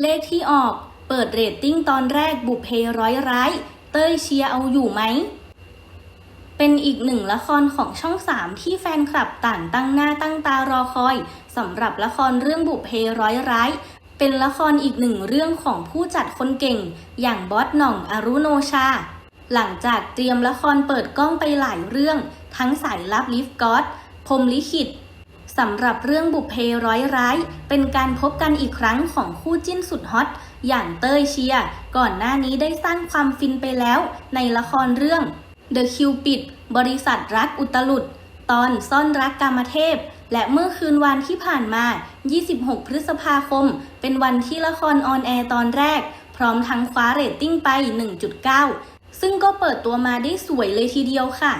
เลขที่ออกเปิดเรตติ้งตอนแรกบุพเพร้อยร้าย เต้ยเชียร์เอาอยู่ไหม เป็นอีกหนึ่งละครของช่อง3ที่แฟนคลับต่างตั้งหน้าตั้งตารอคอยสำหรับละครเรื่องบุพเพร้อยร้าย เป็นละครอีกหนึ่งเรื่องของผู้จัดคนเก่ง อย่างบอสหน่องอรุโนชา หลังจากเตรียมละครเปิดกล้องไปหลายเรื่อง ทั้งสายลับลิฟก็อดพรมลิขิต สำหรับเรื่องบุพเพร้อยร้าย เป็นการพบกันอีกครั้งของคู่จิ้นสุดฮอต อย่างเต้ยเชียร์ก่อนหน้านี้ได้สร้างความฟินไปแล้ว ในละครเรื่อง The Cupid บริษัทรักอุตลุด ตอนซ่อนรักกามเทพ และเมื่อคืนวันที่ผ่านมา 26 พฤษภาคม เป็นวันที่ละครออนแอร์ตอนแรก พร้อมทั้งคว้าเรตติ้งไป 1.9 ซึ่งก็เปิดตัวมาได้สวยเลยทีเดียวค่ะ